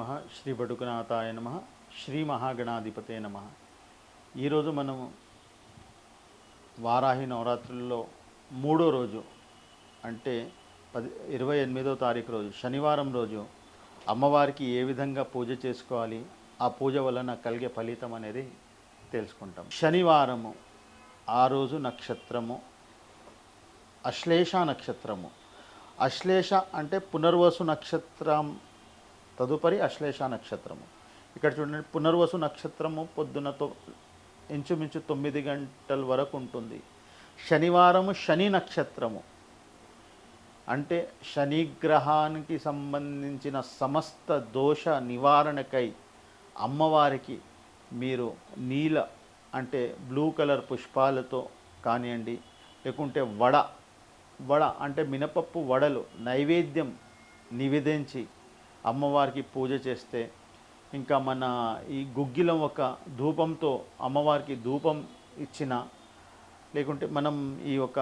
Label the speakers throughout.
Speaker 1: నమ. శ్రీ బడుకునాథాయ నమ. శ్రీ మహాగణాధిపతే నమ. ఈరోజు మనము వారాహి నవరాత్రుల్లో మూడో రోజు అంటే పది ఇరవై ఎనిమిదో తారీఖు రోజు శనివారం రోజు అమ్మవారికి ఏ విధంగా పూజ చేసుకోవాలి ఆ పూజ వలన కలిగే ఫలితం అనేది తెలుసుకుంటాం. శనివారము ఆ రోజు నక్షత్రము అశ్లేష నక్షత్రము. అశ్లేష అంటే పునర్వసు నక్షత్రం తదుపరి అశ్లేష నక్షత్రము. ఇక్కడ చూడండి పునర్వసు నక్షత్రము పొద్దునతో ఇంచుమించు తొమ్మిది గంటల వరకు ఉంటుంది. శనివారము శని నక్షత్రము. అంటే శనిగ్రహానికి సంబంధించిన సమస్త దోష నివారణకై అమ్మవారికి మీరు నీల అంటే బ్లూ కలర్ పుష్పాలతో కానివ్వండి లేకుంటే వడ వడ అంటే మినపప్పు వడలు నైవేద్యం నివేదించి అమ్మవారికి పూజ చేస్తే ఇంకా మన ఈ గుగ్గిలం ఒక ధూపంతో అమ్మవారికి ధూపం ఇచ్చిన లేకుంటే మనం ఈ యొక్క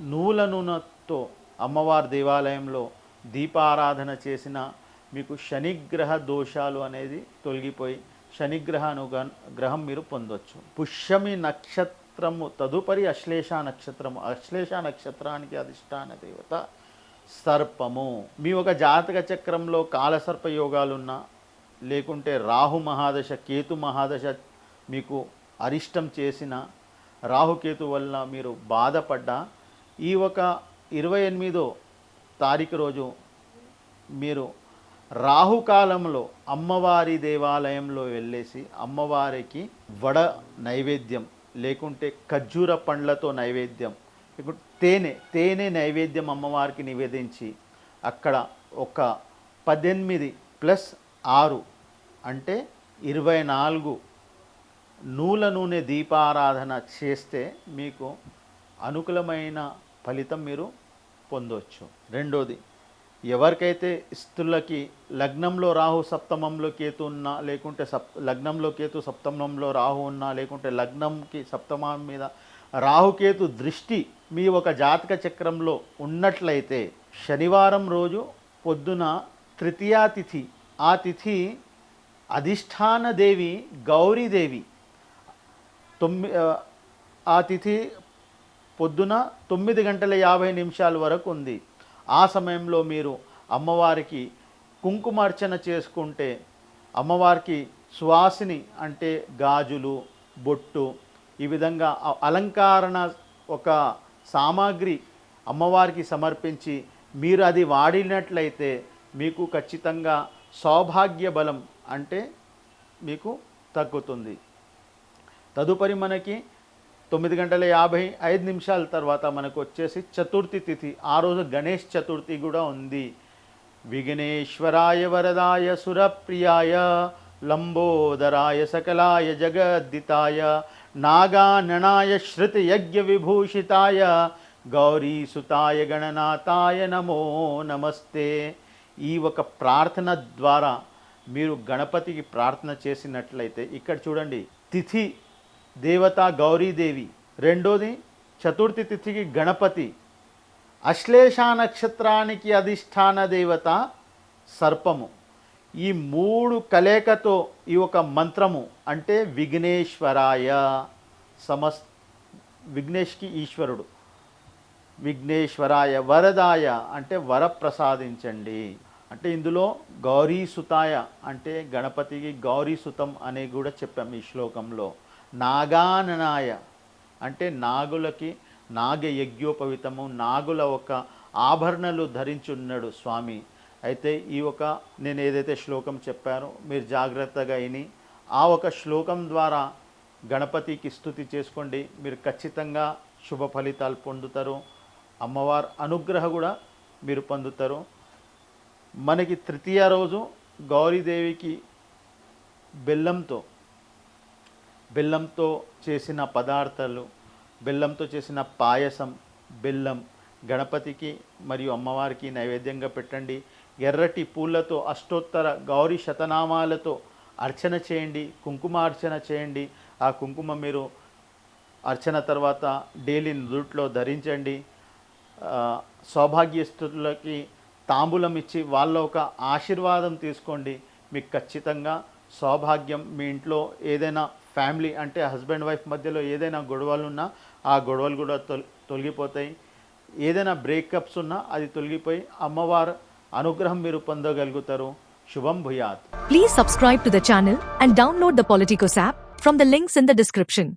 Speaker 1: నూల నూనెతో అమ్మవారి దేవాలయంలో దీపారాధన చేసిన మీకు శనిగ్రహ దోషాలు అనేది తొలగిపోయి శనిగ్రహ అనుగ గ్రహం మీరు పొందొచ్చు. పుష్యమి నక్షత్రము తదుపరి అశ్లేష నక్షత్రము. అశ్లేష నక్షత్రానికి అధిష్టాన దేవత సర్పము. మీ ఒక జాతక చక్రంలో కాలసర్ప యోగాలున్నా లేకుంటే రాహు మహాదశ కేతు మహాదశ మీకు అరిష్టం చేసిన రాహుకేతు వల్ల మీరు బాధపడ్డా ఈ ఒక ఇరవై ఎనిమిదో తారీఖు రోజు మీరు రాహుకాలంలో అమ్మవారి దేవాలయంలో వెళ్ళేసి అమ్మవారికి వడ నైవేద్యం లేకుంటే ఖర్జూర పండ్లతో నైవేద్యం ఇప్పుడు తేనె తేనె నైవేద్యం అమ్మవారికి నివేదించి అక్కడ ఒక పద్దెనిమిది ప్లస్ ఆరు అంటే ఇరవై నాలుగు నూల నూనె దీపారాధన చేస్తే మీకు అనుకూలమైన ఫలితం మీరు పొందవచ్చు రెండోది ఎవరికైతే స్త్రీలకి లగ్నంలో రాహు సప్తమంలో కేతు ఉన్నా లేకుంటే సప్ లగ్నంలో కేతు సప్తమంలో రాహు ఉన్నా లేకుంటే లగ్నంకి సప్తమం మీద రాహుకేతు దృష్టి మీ ఒక జాతక చక్రంలో ఉన్నట్లయితే శనివారం రోజు పొద్దున తృతీయా తిథి. ఆ తిథి అధిష్టాన దేవి గౌరీదేవి. తొమ్మి ఆ, ఆ తిథి పొద్దున తొమ్మిది గంటల యాభై నిమిషాల వరకు ఉంది. ఆ సమయంలో మీరు అమ్మవారికి కుంకుమార్చన చేసుకుంటే అమ్మవారికి సువాసిని అంటే గాజులు బొట్టు ఈ విధంగా అలంకరణ ఒక సామాగ్రి అమ్మవారికి సమర్పించి మీరు అది వాడినట్లయితే మీకు ఖచ్చితంగా సౌభాగ్య బలం అంటే మీకు తగ్గుతుంది. తదుపరి మనకి తొమ్మిది గంటల యాభై ఐదు నిమిషాల తర్వాత మనకు వచ్చేసి చతుర్థి తిథి. ఆ రోజు గణేష్ చతుర్థి కూడా ఉంది. విఘ్నేశ్వరాయ వరదాయ సురప్రియాయ లంబోదరాయ సకలాయ జగద్దితాయ నాగాననాయ శృతి యజ్ఞ విభూషితాయ గౌరీసుతాయ గణనాథాయ నమో నమస్తే. ఈ ఒక ప్రార్థన ద్వారా మీరు గణపతికి ప్రార్థన చేసినట్లయితే ఇక్కడ చూడండి తిథి దేవత గౌరీదేవి. రెండోది చతుర్థి తిథికి గణపతి. అశ్లేష నక్షత్రానికి అధిష్టాన దేవత సర్పము. ఈ మూడు కలయికతో ఈ ఒక మంత్రము అంటే విఘ్నేశ్వరాయ సమస్ విఘ్నేష్కి ఈశ్వరుడు. విఘ్నేశ్వరాయ వరదాయ అంటే వర ప్రసాదించండి అంటే ఇందులో గౌరీ సుతాయ అంటే గణపతికి గౌరీ సుతం అని కూడా చెప్పాం ఈ శ్లోకంలో. నాగాననాయ అంటే నాగులకి నాగ యజ్ఞోపవితము నాగుల ఒక ఆభరణలు ధరించున్నాడు స్వామి. అయితే ఈ ఒక నేను ఏదైతే శ్లోకం చెప్పానో మీరు జాగ్రత్తగా విని ఆ ఒక శ్లోకం ద్వారా గణపతికి స్థుతి చేసుకోండి. మీరు ఖచ్చితంగా శుభ ఫలితాలు పొందుతారు. అమ్మవారి అనుగ్రహ కూడా మీరు పొందుతారు. మనకి తృతీయ రోజు గౌరీదేవికి బెల్లంతో బెల్లంతో చేసిన పదార్థాలు బెల్లంతో చేసిన పాయసం బెల్లం గణపతికి మరియు అమ్మవారికి నైవేద్యంగా పెట్టండి. ఎర్రటి పూలతో అష్టోత్తర గౌరీ శతనామాలతో అర్చన చేయండి కుంకుమ అర్చన చేయండి. ఆ కుంకుమ మీరు అర్చన తర్వాత డైలీ నుదుట్లో ధరించండి. సౌభాగ్యస్తులకి తాంబూలం ఇచ్చి వాళ్ళ ఒక ఆశీర్వాదం తీసుకోండి. మీకు ఖచ్చితంగా సౌభాగ్యం మీ ఇంట్లో ఏదైనా ఫ్యామిలీ అంటే హస్బెండ్ వైఫ్ మధ్యలో ఏదైనా గొడవలు ఉన్నా ఆ గొడవలు కూడా తొలి తొలగిపోతాయి. ఏదైనా బ్రేకప్స్ ఉన్నా అది తొలగిపోయి అమ్మవారు అనుగ్రహం మీరు పొందగలుగుతారు శుభం భూయాత్
Speaker 2: Please subscribe to the channel and download the Politicos app from the links in the description.